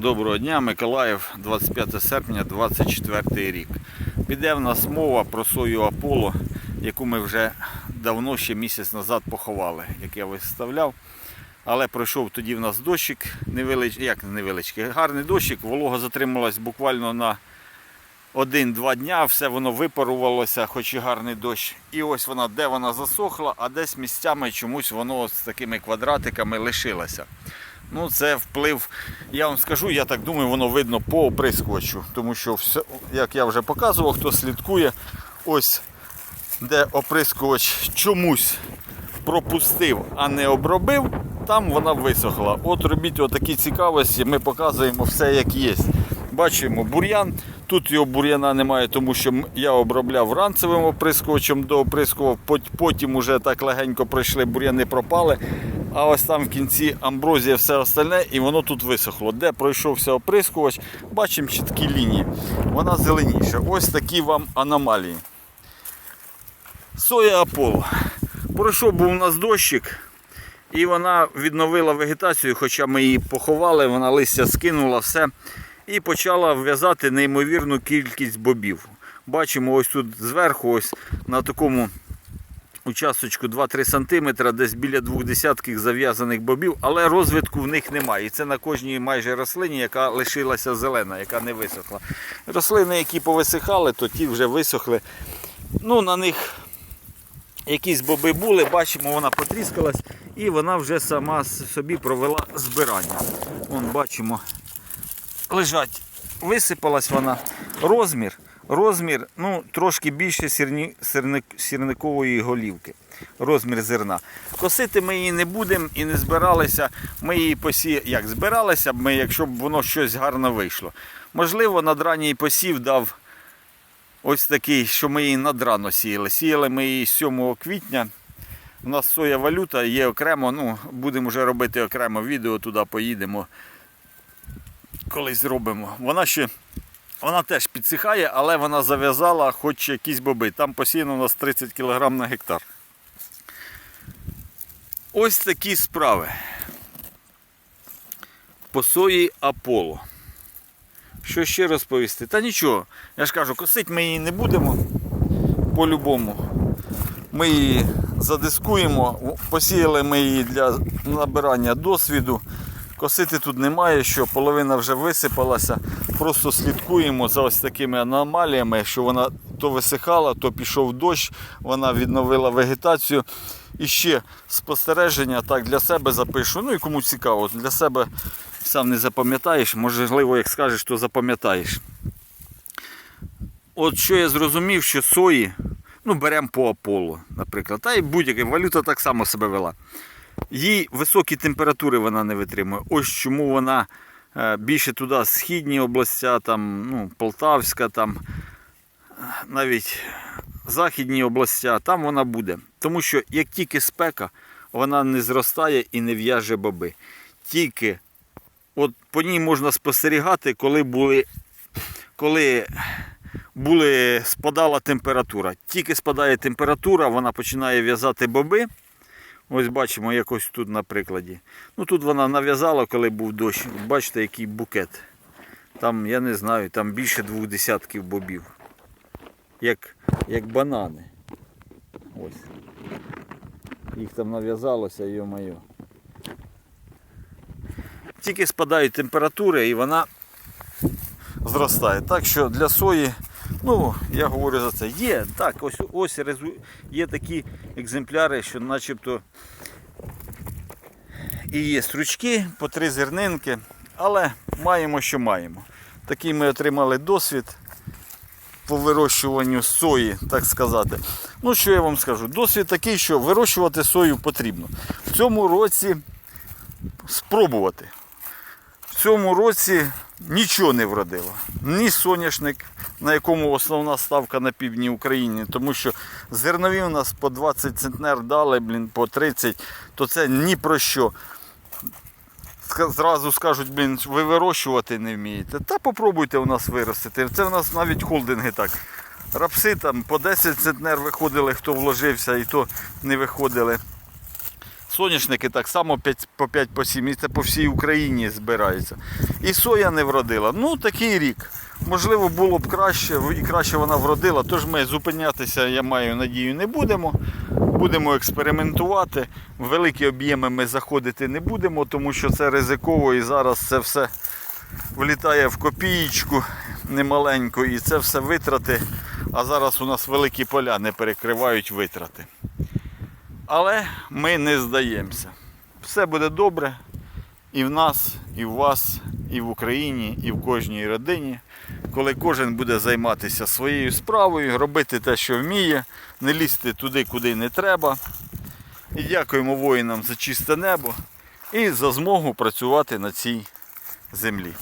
Доброго дня, Миколаїв, 25 серпня, 24 рік. Піде в нас мова про сою Аполло, яку ми вже давно, ще місяць назад поховали, як я виставляв. Але пройшов тоді в нас дощик, невеличкий, як невеличкий, гарний дощик, волога затрималась буквально на один-два дня, все воно випарувалося, хоч і гарний дощ. І ось вона, де вона засохла, а десь місцями чомусь воно з такими квадратиками лишилося. Ну, це вплив, я вам скажу, я так думаю, воно видно по оприскувачу. Тому що, все, як я вже показував, хто слідкує, ось де оприскувач чомусь пропустив, а не обробив, там вона висохла. От робіть отакі цікавості, ми показуємо все як є. Бачимо бур'ян. Тут його бур'яна немає, тому що я обробляв ранцевим оприскувачем, дооприскував, пот- потім уже так легенько пройшли, бур'яни пропали. А ось там в кінці амброзія все остальне, і воно тут висохло. Де пройшовся оприскувач, бачимо чіткі лінії. Вона зеленіша. Ось такі вам аномалії. Соя Аполло. Пройшов був у нас дощик, і вона відновила вегетацію, хоча ми її поховали, вона листя скинула все. І почала в'язати неймовірну кількість бобів. Бачимо ось тут зверху, ось на такому участочку 2-3 см, десь біля двох десятків зав'язаних бобів, але розвитку в них немає. І це на кожній майже рослині, яка лишилася зелена, яка не висохла. Рослини, які повисихали, то ті вже висохли. Ну, на них якісь боби були, бачимо, вона потріскалась і вона вже сама собі провела збирання. Вон бачимо, лежать, висипалась вона. Розмір, розмір ну, трошки більше сірні, сірник, сірникової голівки. Розмір зерна. Косити ми її не будемо і не збиралися. Ми її посі... як збиралися б ми, якщо б воно щось гарно вийшло. Можливо, надранній посів дав ось такий, що ми її надрано сіяли. Сіяли ми її 7 квітня. У нас соя валюта є окремо. Ну, будемо вже робити окремо відео, туди поїдемо. Колись зробимо. Вона ще вона теж підсихає, але вона зав'язала хоч якісь боби. Там посіяно у нас 30 кг на гектар. Ось такі справи. По сої Аполло. Що ще розповісти? Та нічого. Я ж кажу, косити ми її не будемо по-любому. Ми її задискуємо, посіяли ми її для набирання досвіду. Косити тут немає, що половина вже висипалася. Просто слідкуємо за ось такими аномаліями, що вона то висихала, то пішов дощ, вона відновила вегетацію. І ще спостереження так для себе запишу. Ну і кому цікаво, для себе сам не запам'ятаєш, можливо, як скажеш, то запам'ятаєш. От що я зрозумів, що сої, ну беремо по Аполло, наприклад, та й будь-яка валюта так само себе вела. Їй високі температури вона не витримує. Ось чому вона більше туди східні області, там, ну, Полтавська, там, е, навіть західні області, там вона буде. Тому що як тільки спека, вона не зростає і не в'яже боби. Тільки от по ній можна спостерігати, коли були, коли були, спадала температура. Тільки спадає температура, вона починає в'язати боби. Ось бачимо якось тут на прикладі. Ну тут вона нав'язала, коли був дощ. Бачите, який букет. Там, я не знаю, там більше двох десятків бобів. Як, як банани. Ось. Їх там нав'язалося, йо-моє. Тільки спадають температури і вона зростає. Так що для сої, ну, я говорю за це. Є, так, ось ось є такі екземпляри, що начебто і є стручки по три зернинки, але маємо, що маємо. Такий ми отримали досвід по вирощуванню сої, так сказати. Ну, що я вам скажу? Досвід такий, що вирощувати сою потрібно. В цьому році спробувати. В цьому році нічого не вродило. Ні соняшник, на якому основна ставка на півдні України, тому що зернові у нас по 20 центнер дали, блін, по 30, то це ні про що. Зразу скажуть, блін, ви вирощувати не вмієте. Та попробуйте у нас виростити. Це у нас навіть холдинги так. Рапси там по 10 центнер виходили, хто вложився, і то не виходили. Соняшники так само 5, по 5 по 7, і це по всій Україні збирається. І соя не вродила. Ну, такий рік. Можливо, було б краще, і краще вона вродила, тож ми зупинятися, я маю надію, не будемо. Будемо експериментувати. Великі об'єми ми заходити не будемо, тому що це ризиково і зараз це все влітає в копієчку немаленьку і це все витрати. А зараз у нас великі поля не перекривають витрати. Але ми не здаємося. Все буде добре і в нас, і в вас, і в Україні, і в кожній родині. Коли кожен буде займатися своєю справою, робити те, що вміє, не лізти туди, куди не треба. І дякуємо воїнам за чисте небо і за змогу працювати на цій землі.